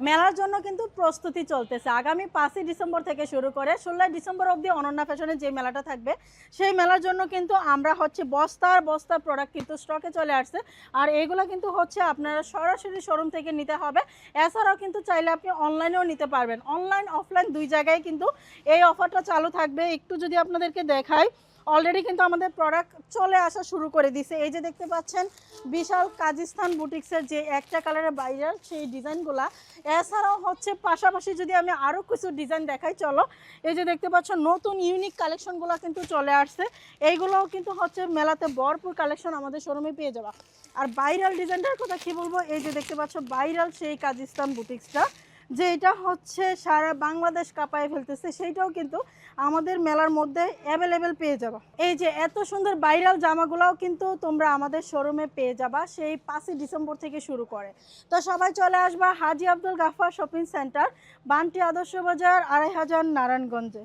মেলার জন্য কিন্তু প্রস্তুতি চলতেছে। আগামী পাঁচই ডিসেম্বর থেকে শুরু করে ষোলোই ডিসেম্বর অবধি অনন্যা ফ্যাশনের যে মেলাটা থাকবে, সেই মেলার জন্য কিন্তু আমরা হচ্ছে বস্তার বস্তা প্রোডাক্ট কিন্তু স্টকে চলে আসছে। আর এইগুলো কিন্তু হচ্ছে আপনারা সরাসরি শোরুম থেকে নিতে হবে। এছাড়াও কিন্তু চাইলে আপনি অনলাইনেও নিতে পারবেন। অনলাইন অফলাইন দুই জায়গায় কিন্তু এই অফারটা চালু থাকবে। একটু যদি আপনাদেরকে দেখাই অলরেডি কিন্তু আমাদের প্রোডাক্ট চলে আসা শুরু করে দিছে। এই যে দেখতে পাচ্ছেন, বিশাল কাজিস্তান বুটিক্সের যে একটা কালারের বাইরের সেই ডিজাইনগুলা এছাড়াও হচ্ছে পাশাপাশি যদি আমি আরও কিছু ডিজাইন দেখাই, চলো। এই যে দেখতে পাচ্ছ নতুন ইউনিক কালেকশনগুলো কিন্তু চলে আসছে। এইগুলোও কিন্তু হচ্ছে মেলাতে ভরপুর কালেকশন আমাদের শোরুমে পেয়ে যাবা। আর বাইরাল ডিজাইনটার কথা কি বলব? এই যে দেখতে পাচ্ছ বাইরাল সেই কাজিস্তান বুটিক্সটা যে এটা হচ্ছে সারা বাংলাদেশ কাঁপায় ফেলতেছে, সেইটাও কিন্তু আমাদের মেলার মধ্যে অ্যাভেলেবেল পেয়ে যাবা। এই যে এত সুন্দর ভাইরাল জামাগুলাও কিন্তু তোমরা আমাদের শোরুমে পেয়ে যাবা, সেই পাঁচই ডিসেম্বর থেকে শুরু করে। তো সবাই চলে আসবা হাজি আব্দুল গাফার শপিং সেন্টার বান্টি আদর্শ বাজার, আড়াই হাজার নারায়ণগঞ্জে।